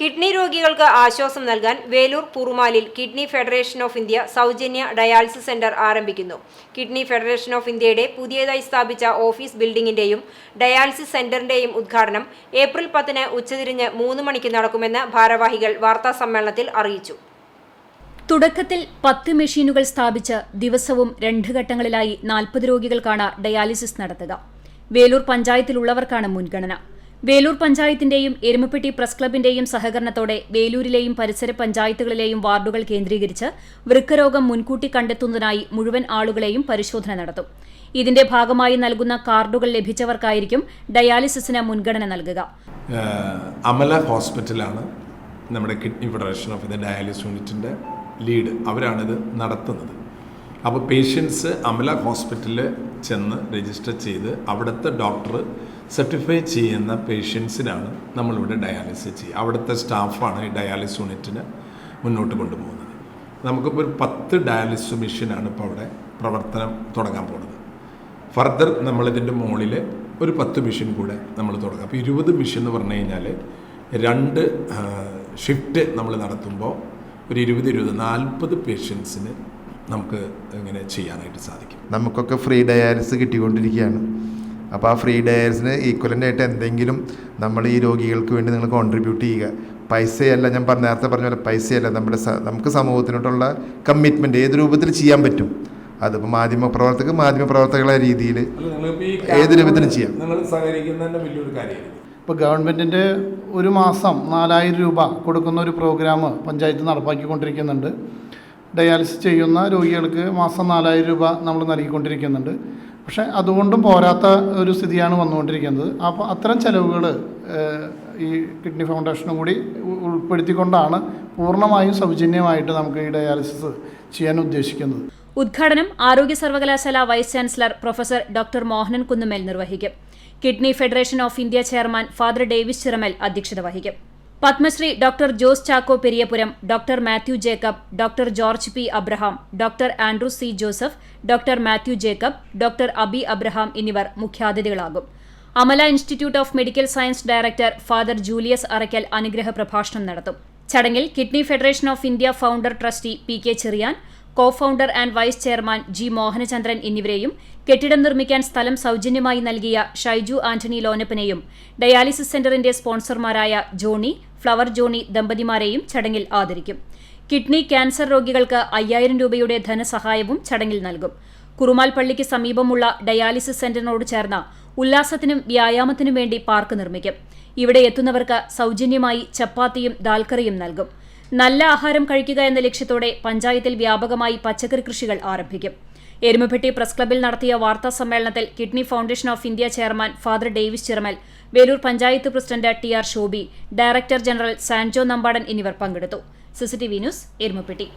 Kidney രോഗികൾക്ക് ആശ്വാസം നൽകാൻ വേലൂർ പുറുമാലിൽ കിഡ്നി ഫെഡറേഷൻ ഓഫ് ഇന്ത്യ സൗജന്യ ഡയാലിസിസ് സെന്റർ ആരംഭിക്കുന്നു. കിഡ്നി ഫെഡറേഷൻ ഓഫ് ഇന്ത്യയുടെ പുതിയതായി സ്ഥാപിച്ച ഓഫീസ് ബിൽഡിംഗിന്റെയും ഡയാലിസിസ് സെന്ററിന്റെയും ഉദ്ഘാടനം ഏപ്രിൽ പത്തിന് ഉച്ചതിരിഞ്ഞ് മൂന്ന് മണിക്ക് നടക്കുമെന്ന് ഭാരവാഹികൾ വാർത്താ സമ്മേളനത്തിൽ അറിയിച്ചു. തുടക്കത്തിൽ പത്ത് മെഷീനുകൾ സ്ഥാപിച്ച് ദിവസവും രണ്ട് ഘട്ടങ്ങളിലായി നാൽപ്പത് രോഗികൾക്കാണ് ഡയാലിസിസ് നടത്തുക. വേലൂർ പഞ്ചായത്തിലുള്ളവർക്കാണ് മുൻഗണന. വേലൂർ പഞ്ചായത്തിന്റെയും എരുമപ്പെട്ടി പ്രസ് ക്ലബിന്റെയും സഹകരണത്തോടെ വേലൂരിലെയും പരിസര പഞ്ചായത്തുകളിലെയും വാർഡുകൾ കേന്ദ്രീകരിച്ച് വൃക്കരോഗം മുൻകൂട്ടി കണ്ടെത്തുന്നതിനായി മുഴുവൻ ആളുകളെയും പരിശോധന നടത്തും. ഇതിന്റെ ഭാഗമായി നൽകുന്ന കാർഡുകൾ ലഭിച്ചവർക്കായിരിക്കും ഡയാലിസിസിന് മുൻഗണന നൽകുക. അമല ഹോസ്പിറ്റലാണ് നമ്മുടെ kidney federation of India dialysis യൂണിറ്റിന്റെ ലീഡ്. അവരാണിത് നടത്തുന്നത്. അപ്പോൾ പേഷ്യൻസ് അമല ഹോസ്പിറ്റലിൽ ചെന്ന് രജിസ്റ്റർ ചെയ്ത് അവിടുത്തെ ഡോക്ടർ സർട്ടിഫൈ ചെയ്യുന്ന പേഷ്യൻസിനാണ് നമ്മളിവിടെ ഡയാലിസിസ് ചെയ്യുക. അവിടുത്തെ സ്റ്റാഫാണ് ഈ ഡയാലിസ് യൂണിറ്റിന് മുന്നോട്ട് കൊണ്ടുപോകുന്നത്. നമുക്കിപ്പോൾ ഒരു പത്ത് ഡയാലിസിസ് മെഷീനാണ് ഇപ്പോൾ അവിടെ പ്രവർത്തനം തുടങ്ങാൻ പോകുന്നത്. ഫർദർ നമ്മളിതിന്റെ മുകളിൽ ഒരു പത്ത് മെഷീൻ കൂടെ നമ്മൾ തുടങ്ങും. അപ്പോൾ ഇരുപത് മെഷീൻ എന്ന് പറഞ്ഞു കഴിഞ്ഞാൽ രണ്ട് ഷിഫ്റ്റ് നമ്മൾ നടത്തുമ്പോൾ ഒരു ഇരുപത് ഇരുപത് നാൽപ്പത് പേഷ്യൻസിന് നമുക്ക് ഇങ്ങനെ ചെയ്യാനായിട്ട് സാധിക്കും. നമുക്കൊക്കെ ഫ്രീ ഡയാലിസിസ് കിട്ടിക്കൊണ്ടിരിക്കുകയാണ്. അപ്പോൾ ആ ഫ്രീ ഡയേഴ്സിന് ഈക്വലന്റ് ആയിട്ട് എന്തെങ്കിലും നമ്മൾ ഈ രോഗികൾക്ക് വേണ്ടി നിങ്ങൾ കോൺട്രിബ്യൂട്ട് ചെയ്യുക. പൈസയല്ല ഞാൻ പറഞ്ഞ നേരത്തെ പറഞ്ഞ പോലെ പൈസയല്ല നമ്മുടെ സ- നമുക്ക് സമൂഹത്തിനോട്ടുള്ള കമ്മിറ്റ്മെന്റ് ഏത് രൂപത്തിൽ ചെയ്യാൻ പറ്റും? അതിപ്പോൾ മാധ്യമ പ്രവർത്തകർ മാധ്യമ പ്രവർത്തകളെ രീതിയിൽ ഏത് രൂപത്തിലും ചെയ്യാം. നിങ്ങൾ സഹകരിക്കുന്നതിന്റെ വലിയൊരു കാര്യമായിരിക്കും. ഇപ്പോൾ ഗവൺമെന്റിന്റെ ഒരു മാസം നാലായിരം രൂപ കൊടുക്കുന്ന ഒരു പ്രോഗ്രാം പഞ്ചായത്ത് നടപ്പാക്കിക്കൊണ്ടിരിക്കുന്നുണ്ട്. ഡയാലിസിസ് ചെയ്യുന്ന രോഗികൾക്ക് മാസം നാലായിരം രൂപ നമ്മൾ നൽകിക്കൊണ്ടിരിക്കുന്നുണ്ട്. പക്ഷേ അതുകൊണ്ടും പോരാത്ത ഒരു സ്ഥിതിയാണ് വന്നുകൊണ്ടിരിക്കുന്നത്. അപ്പോൾ അത്തരം ചെലവുകൾ ഈ കിഡ്നി ഫൗണ്ടേഷനും കൂടി ഉൾപ്പെടുത്തിക്കൊണ്ടാണ് പൂർണമായും സൗജന്യമായിട്ട് നമുക്ക് ഈ ഡയാലിസിസ് ചെയ്യാൻ ഉദ്ദേശിക്കുന്നത്. ഉദ്ഘാടനം ആരോഗ്യ സർവകലാശാല vice chancellor professor doctor Mohanan Kunnumel നിർവഹിക്കും. Kidney federation of India chairman father Davis Chiramel അധ്യക്ഷത വഹിക്കും. Padmashri doctor Jose Chacko Periyapuram doctor Mathew Jacob doctor George P Abraham doctor Andrew C Joseph doctor Mathew Jacob doctor Abi Abraham എന്നിവർ മുഖ്യാതിഥികളാകും. Amala institute of medical science director father Julius Arakkal അനുഗ്രഹ പ്രഭാഷണം നടത്തും. ചടങ്ങിൽ kidney federation of India founder trustee P K Cherian co founder and vice chairman G Mohanachandran എന്നിവരെയും കെട്ടിടം നിർമ്മിക്കാൻ സ്ഥലം സൗജന്യമായി നൽകിയ ഷൈജു ആന്റണി ലോനപ്പനെയും ഡയാലിസിസ് സെന്ററിന്റെ സ്പോൺസർമാരായ ജോണി ഫ്ലവർ ജോണി ദമ്പതിമാരെയും ചടങ്ങിൽ ആദരിക്കും. കിഡ്നി ക്യാൻസർ രോഗികൾക്ക് അയ്യായിരം രൂപയുടെ ധനസഹായവും ചടങ്ങിൽ നൽകും. കുറുമാൽ പള്ളിക്ക് സമീപമുള്ള ഡയാലിസിസ് സെന്ററിനോട് ചേർന്ന ഉല്ലാസത്തിനും വ്യായാമത്തിനും വേണ്ടി പാർക്ക് നിർമ്മിക്കും. ഇവിടെ എത്തുന്നവർക്ക് സൗജന്യമായി ചപ്പാത്തിയും ദാൽക്കറിയും നൽകും. നല്ല ആഹാരം കഴിക്കുക എന്ന ലക്ഷ്യത്തോടെ പഞ്ചായത്തിൽ വ്യാപകമായി പച്ചക്കറി കൃഷികൾ ആരംഭിക്കും. എരുമപ്പെട്ടി പ്രസ് ക്ലബിൽ നടത്തിയ വാർത്താ സമ്മേളനത്തിൽ kidney foundation of India chairman father Davis Chiramel Velur panchayat president T R Shobi director general Sanjo Nambadan എന്നിവർ പങ്കെടുത്തു. CCTV news Erumapetty.